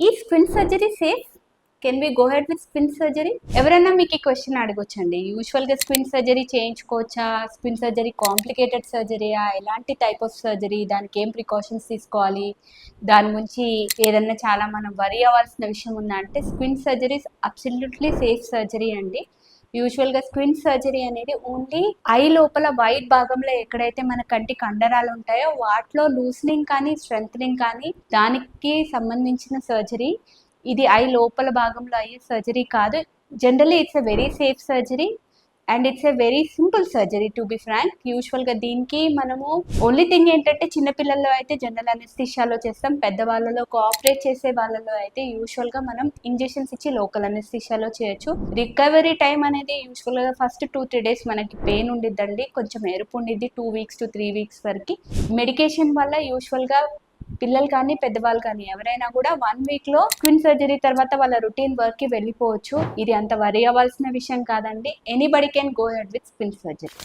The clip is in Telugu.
ఈ squint surgery safe? Can we go ahead with squint surgery? ఎవరైనా మీకు ఈ క్వశ్చన్ అడగొచ్చండి. యూజువల్గా స్పిన్ సర్జరీ చేయించుకోవచ్చా? స్పిన్ సర్జరీ కాంప్లికేటెడ్ సర్జరీయా? ఎలాంటి టైప్ ఆఫ్ సర్జరీ? దానికి ఏం ప్రికాషన్స్ తీసుకోవాలి? దాని గురించి ఏదన్నా చాలా మనం వరి అవ్వాల్సిన విషయం ఉందా అంటే squint surgeries absolutely safe surgery అండి. యూజువల్గా స్క్విన్ సర్జరీ అనేది ఓన్లీ ఐ లోపల వైట్ భాగంలో ఎక్కడైతే మన కంటి కండరాలు ఉంటాయో వాటిలో లూసనింగ్ కానీ స్ట్రెంగ్ కానీ దానికి సంబంధించిన సర్జరీ. ఇది ఐ లోపల భాగంలో అయ్యే సర్జరీ కాదు. Generally it's a very safe surgery. And it's a very simple surgery to be frank యూజువల్గా దీనికి మనము ఓన్లీ థింగ్ ఏంటంటే చిన్నపిల్లల్లో అయితే జనరల్ అనెస్థిషియాలో చేస్తాం. పెద్దవాళ్ళలో కోఆపరేట్ చేసే వాళ్ళలో అయితే యూజువల్గా మనం ఇంజెక్షన్స్ ఇచ్చి లోకల్ అనెస్థిషియాలో చేయొచ్చు. రికవరీ టైం అనేది యూజువల్గా ఫస్ట్ టూ త్రీ డేస్ మనకి పెయిన్ ఉండిద్దండి. కొంచెం ఎరుపు ఉండిద్ది two weeks to three weeks వరకు. మెడికేషన్ వల్ల యూజువల్గా పిల్లలు కానీ పెద్దవాళ్ళు కానీ ఎవరైనా కూడా వన్ వీక్లో క్విన్ సర్జరీ తర్వాత వాళ్ళ రొటీన్ వర్క్కి వెళ్ళిపోవచ్చు. ఇది అంత వరి అవ్వాల్సిన విషయం కాదండి. Anybody can go ahead with squint surgery